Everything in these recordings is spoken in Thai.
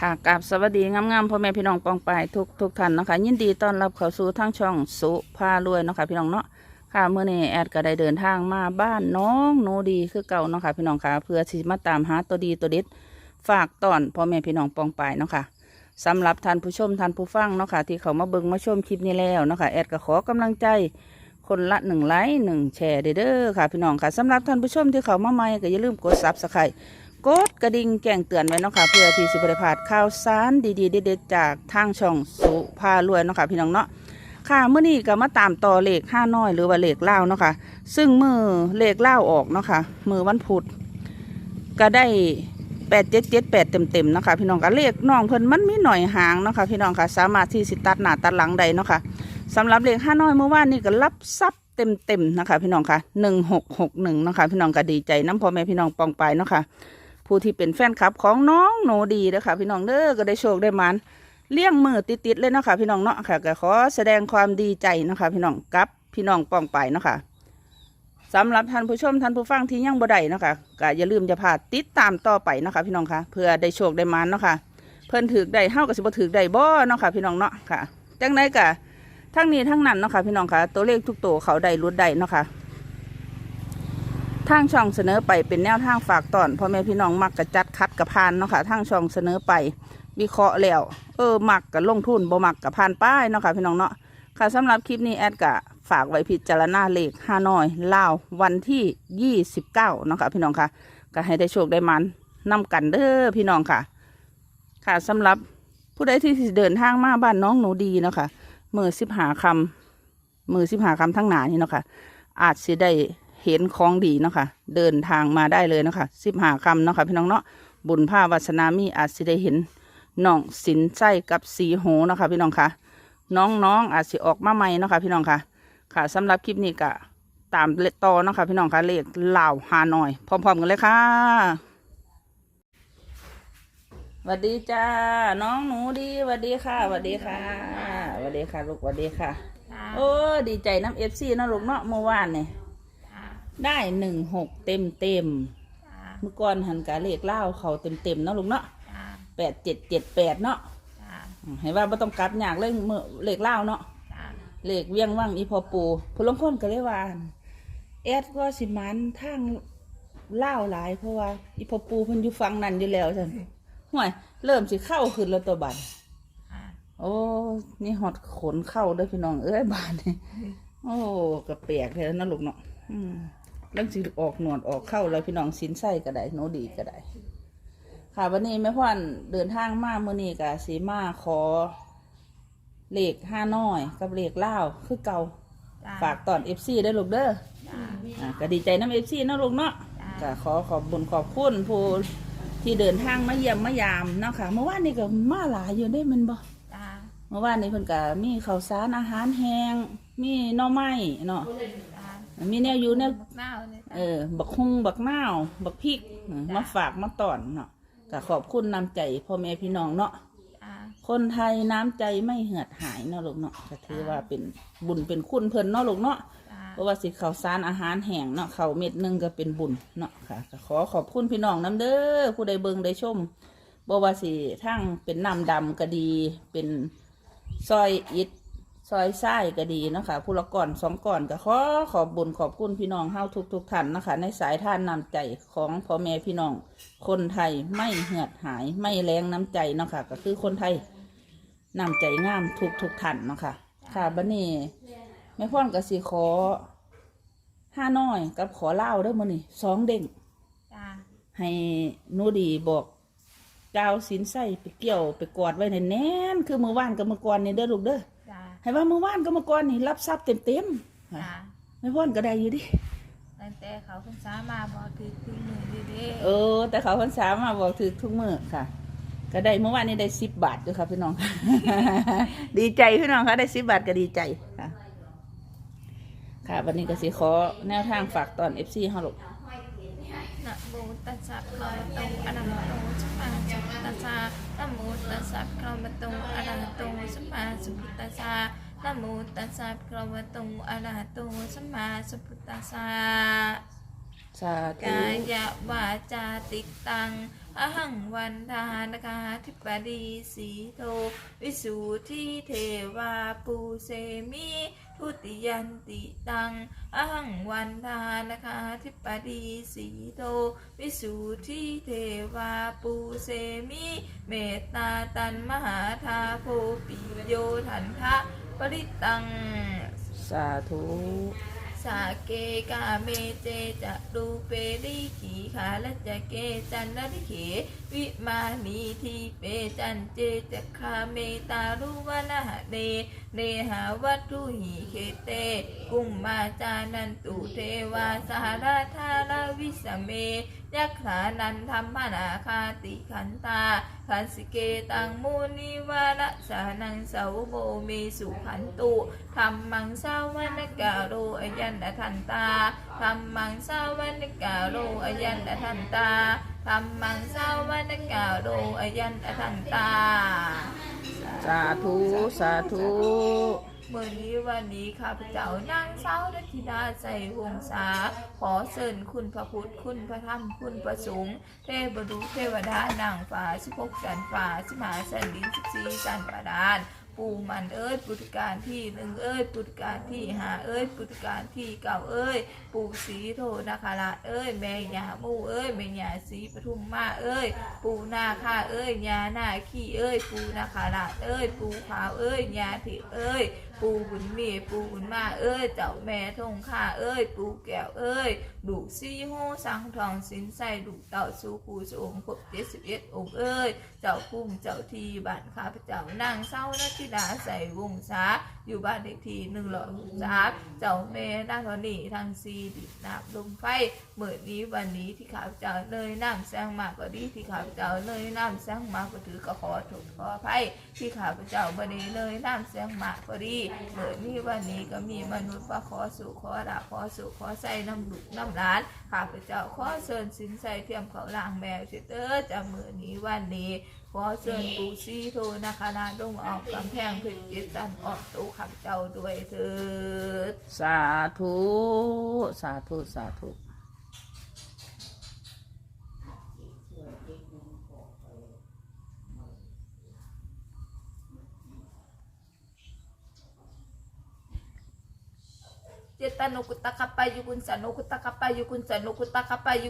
ค่ะกับสวัสดีงามๆพ่อแม่พี่น้องปองปายทุกทุกท่านนะคะยินดีต้อนรับเข้าสู่ทางช่องสุภารวยเนาะค่ะพี่น้องเนาะค่ะเมื่อนี้แอดก็ได้เดินทางมาบ้านน้องโนดีคือเก่าเนาะค่ะพี่น้องค่ะเพื่อที่มาตามหาตัวดีตัวเด็ดฝากตอนพ่อแม่พี่น้องปองปายเนาะค่ะสำหรับท่านผู้ชมท่านผู้ฟังเนาะค่ะที่เขามาเบิ่งมาชมคลิปนี้แล้วเนาะค่ะแอดก็ขอกำลังใจคนละหนึ่งไลค์หนึ่งแชร์เด้อค่ะพี่น้องค่ะสำหรับท่านผู้ชมที่เขามาใหม่ก็อย่าลืมกดซับสไคร กดกระดิ่งแจ้งเตือนไว้เนาะค่ะเพื่อที่สิบริพลาดข่าวสารดีๆเด็ดๆจากทางช่องสุภารวยเนาะค่ะพี่น้องเนาะค่ะเมื่อนี้ก็มาตามต่อเลขห้าน้อยหรือว่าเลขเล่าเนาะค่ะซึ่งมือเลขเล่าออกเนาะค่ะมือวันพุธก็ได้แปดเจ็ดเจ็ดแปดเต็มๆเนะคะพี่น้องค่ะเลขน้องเพิ่นมันมีหน่อยหางเนาะค่ะพี่น้องค่ะสามารถที่สิตัดหน้าตัดหลังได้เนาะค่ะสำหรับเลขห้าน้อยเมื่อวานนี้ก็รับทรัพย์เต็มๆนะคะพี่น้องค่ะหนึ่งหกหกหนึ่งนะคะพี่น้องก็ดีใจน้ำพ่อแม่พี่น้องปองไปเนาะค่ะ ผู้ที่เป็นแฟนคลับของน้องโนดีเด้อค่ะพี่น้องเด้อก็ได้โชคได้มันเลี้ยงมือติดๆเลยนะคะพี่น้องเนาะค่ะก็ขอแสดงความดีใจนะคะพี่น้องกับพี่น้องป้องไปนะคะสำหรับท่านผู้ชมท่านผู้ฟังที่ยังบ่ได้นะคะก็อย่าลืมจะพาติดตามต่อไปนะคะพี่น้องค่ะเพื่อได้โชคได้มันเนาะค่ะเพิ่นถือได้เฮาก็สิบ่ถือได้บ่เนาะค่ะพี่น้องเนาะค่ะจังไดก็ทั้งนี้ทั้งนั้นเนาะค่ะพี่น้องค่ะตัวเลขทุกตัวเขาได้รุดได้เนาะค่ะ ทางช่องเสนอไปเป็นแนวทางฝากตอนพ่อแม่พี่น้องมักกะจัดคัดกระพานเนาะค่ะทางช่องเสนอไปวิเคราะห์แล้วเออมักกะลงทุนบ่มักกะพานป้ายเนาะค่ะพี่น้องเนาะค่ะสำหรับคลิปนี้แอดกะฝากไว้พิจารณาเลขห้าน้อยลาววันที่ยี่สิบเก้าเนาะค่ะพี่น้องค่ะ ก็ให้ได้โชคได้มันนำกันเด้อพี่น้องค่ะ ค่ะสำหรับผู้ใดที่เดินทางมาบ้านน้องหนูดีเนาะค่ะมือสิบหาคำมือสิบหาคำทั้งหนานี่เนาะค่ะอาจสิได้ เห็นของดีเนาะค่ะ เดินทางมาได้เลยเนาะค่ะสิบหาคำเนาะค่ะพี่น้องเนาะบุญผ้าวาสนามีอาจสิได้เห็นน้องสินไส้กับสีโหเนาะค่ะพี่น้องค่ะ น้องๆอาจสิออกมาใหม่เนาะค่ะพี่น้องค่ะ ค่ะสำหรับคลิปนี้ก็ตามเลขต่อเนาะค่ะพี่น้องค่ะเลขเหล่าหาหน่อย พร้อมๆกันเลยค่ะสวัสดีจ้า น้องหนูดีสวัสดีค่ะสวัสดีค่ะสวัสดีค่ะลูกสวัสดีค่ะ โอ้ดีใจน้ำเอฟซีนาะลูกเนาะเมื่อวานเนี่ย ได้หนึ่งหกเต็มเต็มๆเมื่อก่อนหันกาเลขเล่าวเขาเต็มเต็มๆเนาะลูกเนาะแปดเจ็ดเจ็ดแปดเนาะอืมให้ว่าไม่ต้องกลับยากเลยเมื่อเลขเล่าวเนาะเลขเวียงว่างอีพอปูผู้ลางคนก็เลยว่าแอดก็สิมันทางเล่าวหลาย เพราะว่าอีพอปูเพิ่นอยู่ฟังนั่นอยู่แล้วจันห่วยเริ่มสิเข้าขึ้นแล้วตัวบัดโอ้นี่หอดขนเข้าเด้วยพี่น้องเอ้ยบานนี่โอ้กระเปียกเลยนะลูกเนาะอืม เรื่องสิออกหนวดออกเข้าแล้วพี่น้องสินไส้ก็ได้โนดีก็ได้ค่ะวันนี้แม่พ่อนเดินทางมาเมื่อนี้กับสีมาขอเลขห้าน้อยกับเลขเล่าวคือเก่าฝากตอนเอฟซีได้อลูกเด้ออะก็ดีใจน้ำเอฟซีนาะลูกเนาะก็ขอขอบบุญขอบคุณผู้ที่เดินทางมาเยี่ยมมายามเนาะค่ะเมื่อวานนี้ก็มาหลายอยู่ได้แมันบ่เมื่อวานนี้เพิ่นก็มีข้าวสารอาหารแห้งมีหน่อไม้เนาะ มีแนวอยู่แนวเออ บักฮุงบักนาวบักพริกเออมาฝากมาตอนเนาะก็ขอบคุณน้ำใจพ่อแม่พี่น้องเนาะคนไทยน้ำใจไม่เหือดหายเนาะลูกเนาะก็ถือว่าเป็นบุญเป็นคุณเพิ่นเนาะลูกเนาะเพราะว่าสิข้าวสารอาหารแห้งเนาะข้าวเม็ดหนึงก็เป็นบุญเนาะค่ะก็ขอขอบคุณพี่น้องน้ำเด้อผู้ใดเบิ่งได้ชมบ่ว่าสิทั้งเป็นน้ำดำก็ดีเป็นซอยอิฐ ซอยไส้ก็ดีเนาะคะผู้ละก่อนสองก่อนก็ขอขอบบุญขอบคุณพี่น้องเฮาทุกทุกๆท่านนะคะ ในสายท่านนำใจของพ่อแม่พี่น้อง คนไทยไม่เหือดหายไม่แรงน้ำใจเนาะค่ะก็คือคนไทยนำใจงามทุกทุกๆท่านเนาะค่ะค่ะบัดนี้แม่พ่อนก็สิขอห้าน้อยกับขอเล่าวเด้อมื้อนี้สองเด้งให้หนูดีบอกเจ้าสินใส่ไปเกี่ยวไปกอดไว้แน่นๆคือเมื่อวานกับเมื่อก่อนนี่เด้อลูกเด้อ ให้ว่าเมื่อวานกับเมื่อก่อนนี่รับทรัพย์เต็มๆไม่พ่อนก็ได้อยู่ดิตั้งแต่เขาเพิ่งสามาบอกคือคือหนึ่งดีเด้เออ แต่เขาพันสามมาบอกถือทุกมือค่ะ ก็ได้เมื่อวานนี้ได้สิบบาทด้วยค่ะพี่น้อง ดีใจพี่น้องค่ะได้สิบบาทก็ดีใจค่ะ ค่ะ วันนี้ก็สิขอแนวทางฝากตอนเอฟซีเฮาลูกนะโมตัสสะภะคะวะโตอะระหะโตสัมมาสัมพุทธัสสะ นะโมตัสสะคะวะโตอะระหะโตสัมมาสัมพุทธัสสะนะโมตัสสะคะวะโตอะระหะโตสัมมาสัมพุทธัสสะสาธุกายาวาจาติตัง อหังวันทานกาธิปดีสีโท วิสุทธิเทวาปูเสมิทุติยันติตังอหังวันทานกาธิปดีสีโท วิสุทธิเทวาปูเสมิเมตตาตันมหาทาโพปิโยทันทะปริตัง สาธุ สาเกกาเมเจจะดูเปริขีขาและจะเกจันนริเขวิมานีทีเปจันเจจะคาเมตารุวนาหะเดเนหาวัตถุหิเคเต กุมมาจานันตุเทวาสหราธารา วิสเมยักขานันธรรมนาคาติขันตาขันสิเกตังมูนิวาระสานังเสาโมเมสุขันตุธรรมังสาวนกาโรอยันตทันตาธรรมังสาวนกาโรอยันตทันตาธรรมังสาวนกาโรอยันตทันตา สาธุ สาธุ เมื่อนี้วันนี้ข้าพเจ้านางสาวรัตธิดาใจวงศาขอเชิญคุณพระพุทธคุณพระธรรมคุณพระสงฆ์เทพบุตรเทวดานางฟ้าสิบหกจันฟ้าสิมหาสันดินสิบสี่จันประดานปูมันเอ้ยปุตการที่หนึ่งเอ้ยปุตการที่หาเอ้ยปุตการที่เก่าเอ้ยปูสีโทนาคาราเอ้ยแม่ยามูเอ้ยแม่ยาศรีปทุมมาเอ้ยปูนาคาเอ้ยยาหน้าขี้เอ้ยปูนาคาราเอ้ยปูขาวเอ้ยยาถิเอ้ย ปูบุญมีปูบุญมาเอ้ยเจ้าแม่ทงข้าเอ้ย ปูแก้วเอ้ยดูซี่โฮสังทองสินใส่ดูเต่าสู่ปู่สงครบเจ็ดสิบเอ็ดองเอ้ย เจ้าคุ้มเจ้าทีบ้านข้าพเจ้านางเศร้านาธิดาใส่วงศาอยู่บ้านเลขที่หนึ่งร้อยหกสาเจ้าแม่นางธนีทางซีดิบนาบลมไฟเมื่อนี้วันนี้ที่ข้าพเจ้าเนยน้ำแสงมากก็ดีที่ข้าพเจ้าเนยน้ำแสงมากก็ถือก็ขอโทษขออภัยที่ข้าพเจ้าบันนี้เนยน้ำแสงมากก็ดีเมื่อนี้วันนี้ก็มีมนุษย์มาขอสู่ขอดาขอสู่ขอใส่น้ำดุกน้ำร้านข้าพเจ้าขอเชิญสินใส่เทียมเขาล่างแมวเถิดเด้อจากมื่อนี้วันนี้ขอเชิญปูซีโทนะคะนาลงออกกำแพงพึ่งจิตตันออกตู้ขับเจ้าด้วยเถิด สาธุ สาธุ สาธุ เจตนุกุตะคปายุกุนสนุกุตะคปายุกุนสนุกุตะคปายุ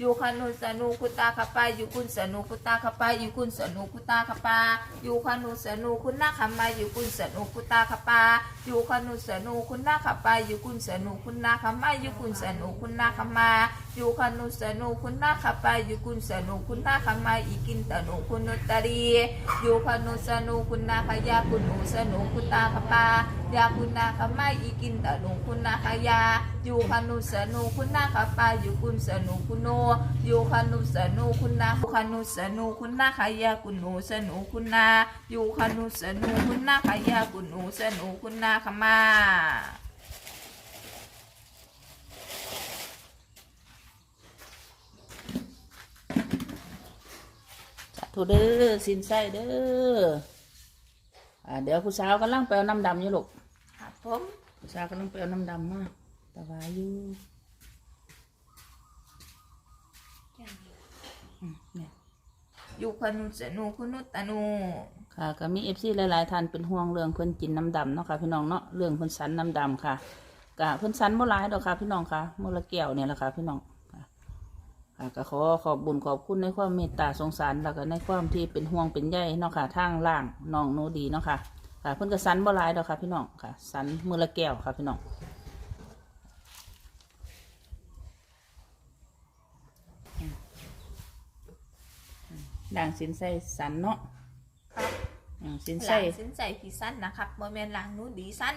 กุนสนุกุตะคายุกุนสนุกุตะคปายุกุนสนุกุนาคปายุกุนสนุกุนาคมาอยู่คนุสนุกุตะคปายุกุนสนุกุตะคายุกุนสนุกุตะคปายุกุนาคมาอยู่คนุสนุกุตะคปายุกุนสนุกุตะคปายุกุนสนุกุตะคปาอยู่คนุสนุกุนาคมายุกุนสนุกุตะคปาอยู่คนุสนุกุนาคปายุกุนาคมายุกุนสนุกุณนาคมาอยู่คนุสนุคุณนาคปาอยู่คุณสนุคุณนาคมาอีกินตนุคุณนุตรีอยู่คนุสนุคุณนาคยาคุณอุสนุคุตาคปายาคุณนาคมาอีกินตนุคุณนาคยา อยู่คนุสนุคุณนาคปาอยู่คุณสนุคุณโน อยู่คนุสนุคุณนาคนุสนุคุณนาคยาคุณอุสนุคุณนา อยู่คนุสนุคุณนาคยาคุณอุสนุคุณนาคมาสาธุเด้อสินไส้เด้ออ่าเดี๋ยวผู้สาวกำลังไปเอาน้ำดำอยู่ลูกครับผมผู้สาวกำลังไปเอาน้ำดำมา ตะวายอยู่อืมเนี่ย อยู่คนุสนุคุณนุตนูค่ะก็มีเอฟซีหลายๆท่านเป็นห่วงเรื่องเพิ่นกินน้ำดำเนาะค่ะพี่น้องเนาะเรื่องเพิ่นสันน้ำดำค่ะกะเพิ่นสันบ่หลายดอกค่ะพี่น้องค่ะมละแก้วเนี่ยแหละค่ะพี่น้องค่ะค่ะก็ขอขอบบุญขอบคุณในความเมตตาสงสารแล้วก็ในความที่เป็นห่วงเป็นใยเนาะค่ะทางล่างน้องโนดีเนาะค่ะค่ะเพิ่นก็สันบ่หลายดอกค่ะพี่น้องค่ะสันมือละแก้วค่ะพี่น้องอืมอืม ด่างสินใส่สันเนาะครับอืมสินหลัใส่งสินใจที่สั้นนะครับโมเมนหลังหนู้ดีสั้น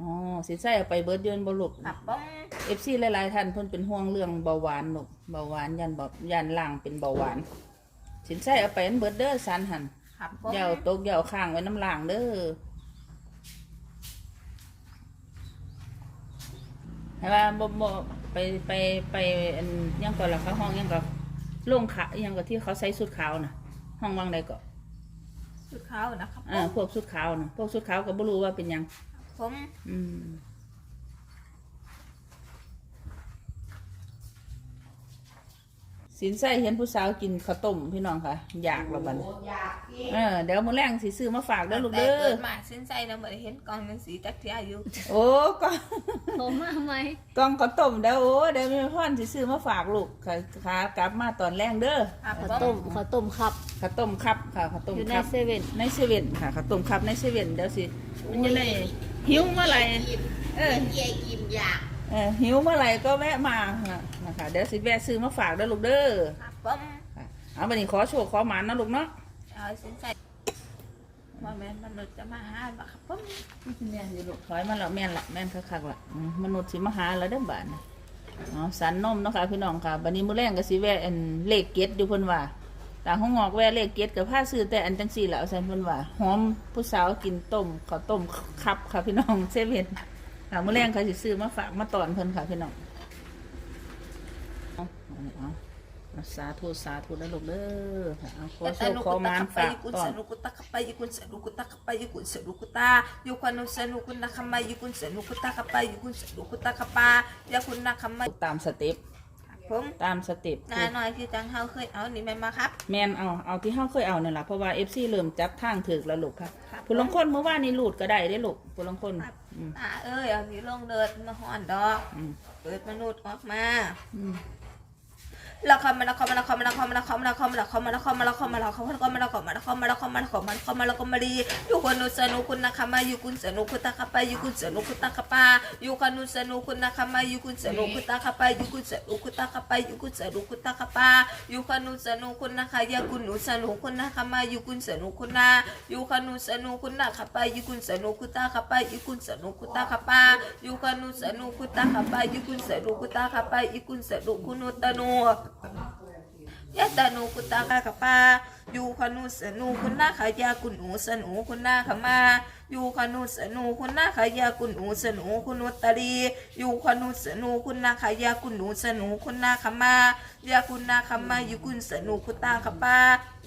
อ๋อสินใส่เอาไปเบิดเดือนบ่ลูก ครับป้องเอฟซีหลาย ๆ ท่านเพิ่นเป็นห่วงเรื่องเบาหวานลูกเบาหวานยันแบบยันล่างเป็นเบาหวาน สินใส่เอาไปอันเบิดเด้อสันหันครับป้องอยาวตกอยาวข้างไว้น้ำล่างเด้อให้ว่าบ่บ่ไปไปไปอันยังก่อนล่ะเขาห้องยังก่อน ลงขาอหยังก็ที่เขาใส่สุดขาวน่ะ ห้องวังใดก็สุดขาวนะครับอ่าพวกสุดขาวน่ะพวกสุดขาวก็บ่รู้ว่าเป็นหยัง ผม อืม สินใส่เห็นผู้สาวกินข้าวต้มพี่น้องค่ะ อยากและบัดนี้เออเดี๋ยวมื้อแรงสิซื้อมาฝากเด้อลูกแต่เด้เกิอดมาสิ้นใจนะเหมือนเห็นกองหนังสีจักรเทียอยู่โอ้ก็ผมมาไหมกล่องข้าวต้มเด้อโอ้เดี๋ยวแม่พ่อนสิซื้อมาฝากลูกค่ะค่ะกลับมาตอนแรงเด้อครับข้าวต้มข้าวต้มครับ ข้าวต้มครับค่ะข้าวต้มอยู่ในครับเซเว่นในเซเว่นค่ะข้าวต้มครับในเซเว่นเดี๋ยวสิมันจะได้หิวเมื่อไหร่เออเย่กิมอยาก เออหิวเมื่อไหร่ก็แวะมาค่ะนะคะเดี๋ยวสิแวะซื้อมาฝากเด้อลูกเด้อครับผมค่ะเอาบัดนี้ขอโชว์ขอหมานนะลูกเนาะเอาสิ้นใจว่าแม่นมนุษย์จะมาหาบ่ครับผมแม่นอยู่ลูกถอยมาแล้วแม่นละแม่นคักๆละอืมมนุษย์สิมาหาแล้วเด้อบาดนะอ๋อสันนมเนาะค่ะพี่น้องค่ะบัดนี้มื้อแรงก็สิแวะอันเลขเก็ดอยู่เพิ่นว่าต่างห้องงอกแวะเลขเก็ดกับผ้าซื้อแต่อันจังซี่แหล้วซั่นเพิ่นว่าหอมผู้สาวกินต้มข้าวต้มคับค่ะพี่น้องเซเว่น ค่ะเมื่อแรงเขาสิซื้อมาฝากมาตอนเพิ่นค่ะพี่น้องเอาสาธุสาธุได้ลูกเด้อค่ะเอาขอโชคขอมานฝากตอน Senukuta kapayukun senukuta kapayukun senukuta yukanu senukun nakama yukun senukuta kapayukun senukuta kapa yakun nakama ตามสเต็ป ผมตามสเต็ปหนาหน่อยคือจังเฮาเคยเอานี่แม่นมาครับ แมนเอาเอาที่เฮาเคยเอาเนี่ยล่ะเพราะว่า FC เริ่มจับทางถึกแล้วลูกค่ะครับผู้ลางคนเมื่อวานนี้หลุดก็ได้ได้ลูกผู้ลางคนครับ อืมอ่าเอ้ยเอานี่ลงเดินมาหอนดอก อืมเปิดมนุษย์ออกมา อืม ละครมาละครมาละครมาละครมาละครมาละครมาละครมาละครมาละครมาละครมาละครมาละครมาละครมาละครมาละครมาละครมาละครมาดียุคนุสนุคุณนะคะมายุคุณสนุคุตะคปายุคุณสนุคุตะคปายุคนุสนุคุณนะคะมายุคุณสนุคุตะคปายุคุณสนุคุตะคปายุคุณสนุคุตะคปายุคนุสนุคุณนะคะยาคุณนุสนุคุณนะคะมายุคุณสนุคุณนายุคนุสนุคุณนะคะปายุคุณสนุคุตะคปายุคุณสนุคุตะคปายุคนุสนุคุตะคปายุคุณสนุคุตะคปายุคุณสนุคุนุตะนุยะตานูกุตากะกะปายูคานุสนูคุณนาขายากุนูสนูคุณนาขมายูคานุสนูคุณนาขายากุนูสนูคุณนุตรียูคานุสนูคุณนาขายากุนูสนูคุณนาขมายาคุณนาขมายุกุนสนูคุตาขปา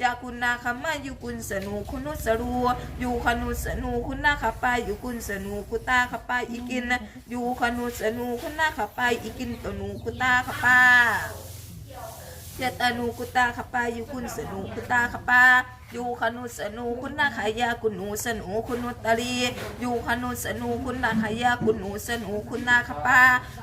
ยาคุณนาขมายุกุนสนูคุณนุสรูยูคานุสนูคุณนาขปายุกุนสนูคุตาขปาอีกินยูคานุสนูคุณนาขปาอีกินตนูคุตาขปา ยะตานูกุตาขปายุคุณสนูกุตาขปา อยู่ขนุสนูคุณนาขายากุณหนูสนูคุณนุตรีอยู่ขนุสนูคุณนาขายากุณหนูสนูคุณนาขปา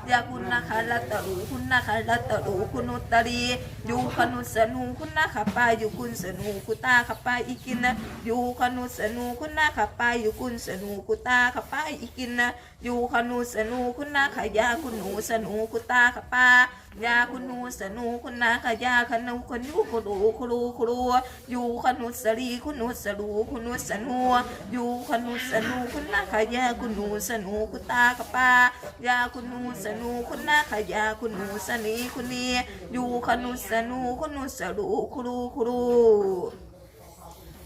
ยาคุณนาคาลตรูคุณนาคาลตรูคุณนุตรีอยู่ขนุสนูคุณนาขปายุกุนสนูกุตาขปาอีกินนะอยู่ขนุสนูคุณนาขปายุกุนสนูกุตาขปาอีกินนะอยู่ขนุสนูคุณนาขายากุณหนูสนูกุตาขปายาคุณหนูสนูคุณนาขายาขนูคุณยูคุรูคุรูคุรูยูขนุสรีคุณนุสรูคุณนุสนูยูขนุสนูคุณนาขยาคุณนูสนูคุตากะปายาคุณนูสนูคุณนาขยาคุณนูสนีคุณนียูขนุสนูคุณนุสรูคุรูคุรู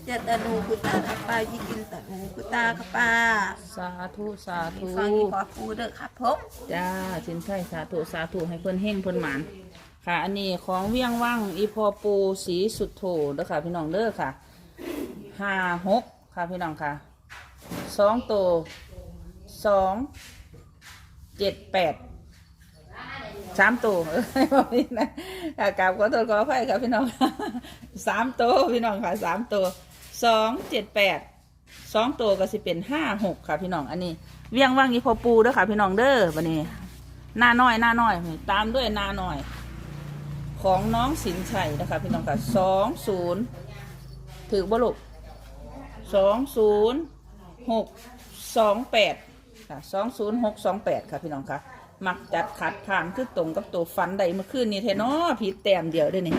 ยะตานูคุตากะปายิกินตานูคุตากะปาสาธุสาธุฟังอีพอปูเด้อครับผมจ้าสินไทยสาธุสาธุให้เพิ่นเฮงเพิ่นหมาน ค่ะ อันนี้ของเวียงว่างอีพอปูสีสุดโถเด้อค่ะ พี่น้องเด้อค่ะห้าหกค่ะพี่น้องค่ะสองโตวสองเจ็ดแปดสามตัวเอ้ยบอกนี่นะค่ะกราบขอโทษขออภัยครับพี่น้องสามตัวพี่น้องค่ะสามตัวสองเจ็ดแปดสองตัวก็สิเป็นห้าหกค่ะพี่น้องอันนี้ เวียงว่างอีพอปูเด้อค่ะ พี่น้องเด้อบันนี้หน้าน้อยหน้าน้อย ตามด้วยหน้าน้อย ของน้องสินชัยนะคะพี่น้องค่ะสองศูนย์ถือบ่ลูกสองศูนย์หกสองแปดค่ะสองศูนย์หกสองแปดค่ะพี่น้องค่ะ มักจัดขัดผ่านคือตรงกับตัวฟันใดเมื่อคืนนี้เทนาะผิดแต้มเดียวด้วยนี่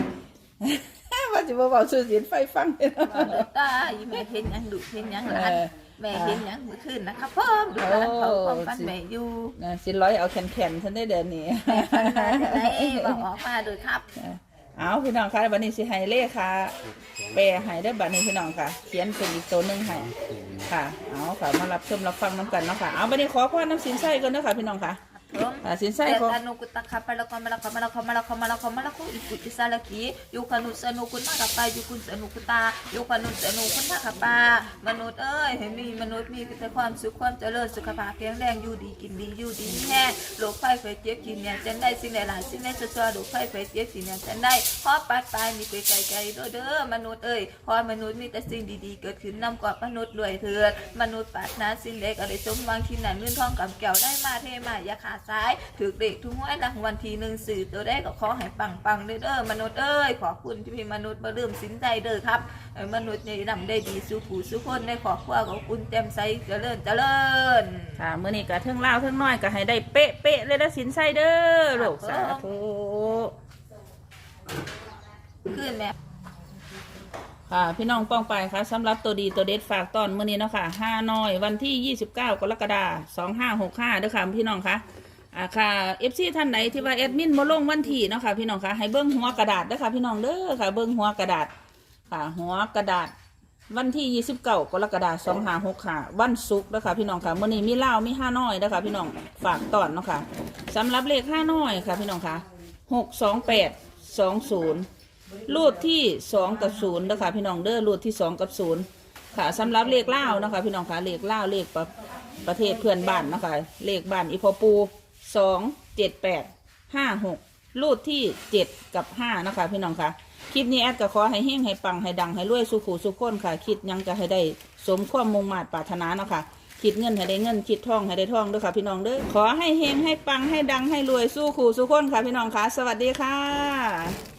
ว่าจะมาบอกสื่อเสียนไฟฟังเด้อว่าเด้อตาอีแม่เห็นยังดุเห็นยังหลาน แม่เห็นหยังเมื่อคืนนะครับพ่อมดูร้านเขาความฝันแม่อยู่นะสิร้อยเอาแขนๆฉันได้เดือนนี้แม่ฝันมาจากไหนบอกออกมาโดยครับ เอาพี่น้องค่ะวันนี้สิให้เลขค่ะ แปรให้ได้บัดนี้พี่น้องค่ะ เขียนเป็นอีกตัวหนึ่งให้ค่ะ เอาค่ะมารับชมรับฟังน้ำกันเนาะค่ะ เอาบัดนี้ขอพ่อน้ำสินไส้ก่อนเนาะค่ะพี่น้องค่ะ ผเถิมค่ะสินไส้เตของตานุกุตะขับไปแล้วก็มาแล้วก็มาแล้วก็มาแล้วก็มาแล้วก็มาแล้วก็อิกุอิสาลกียุคานุสนุกุนาขับไปยุคุนสนุกุตายุคานุสนุกุนาขับปามนุษย์เอ้ยให้มีมนุษย์มีแต่ความสุขความเจริญสุขภาพแข็งแรงอยู่ดีกินดีอยู่ดีแน่โรคไข้ไฟเจ็บกินเนี่ยจะได้สิ่งหลายๆสิ่งในตัวโรคไข้ไฟเจ็บกินเนี่ยจะได้พอปัดปลายมีไปไกลๆเด้อเด้อมนุษย์เอ้ยพอมนุษย์มีแต่สิ่งดีๆ เกิดขึ้นนำกอดมนุษย์รวยเถิดมนุษย์ปรารถนาสิ่งใดก็ได้สมหวังที่นั่นเงินทองกับแก้วได้มาเทมาอย่าขาดสายถือเด็กทุกห้วยรางวัลทีหนึ่งสื่อตัวได้ก็ขอให้ปังปังๆเด้อเด้อมนุษย์เอ้ยขอบคุณที่พี่มนุษย์มาเริ่มสินใจเด้อครับให้มนุษย์ในนำได้ดีสู้ผู้สู้คนในขอบครัวของคุณเต็มใสเจริญเจริญค่ะมื้อนี้ก็เทิงลาวเทิงน้อยก็ให้ได้เป๊ะเป๊ะๆเลยนะสินไส้เด้อลูกครัสาบธุขึ้นแม่ค่ะพี่น้องป้องไปค่ะสำหรับตัวดีตัวเด็ดฝากตอนมื้อนี้เนาะค่ะห้าน้อยวันที่ 29 กรกฎาคม2565เด้อค่ะพี่น้องค่ะ อ่าค่ะ FC ท่านไหนที่ว่าแอดมินบ่ลงวันที่เนาะค่ะ พี่น้องค่ะให้เบิ่งหัวกระดาษด้อค่ะพี่น้องเด้อค่ะเบิ่งหัวกระดาษค่ะ หัวกระดาษ วันที่29กรกฎาคม2565วันศุกร์เด้ค่ะพี่น้องค่ะมื้อนี้มีลามีห้าน้อยเด้ค่ะพี่น้องฝากตอนเนาะค่ะสำหรับเลขห้าน้อยค่ะ พี่น้องค่ะ628 20รูดที่สองกับศูนย์นะคะพี่น้องเด้อรูดที่สองกับศูนย์ค่ะสำหรับเลขเล่านะคะพี่น้องค่ะเลขเล่าเลขประประเทศเพื่อนบ้านนะคะเลขบ้านอีพอปู สองเจ็ดแปดห้าหกรูดที่เจ็ดกับห้านะคะ พี่น้องค่ะ คลิปนี้แอดก็ขอให้เฮงให้ปังให้ดังให้รวยสุขูสุขคนค่ะ คิดยังจะให้ได้สมความมุ่งมา่ปรารถนาเนาะคะคิดเงินให้ได้เงินคิดทองให้ได้ทองด้วยค่ะ พี่น้องเด้อขอให้เฮงให้ปังให้ดังให้รวยสู้ขู่สุขคนค่ะ พี่น้องค่ะ สวัสดีค่ะ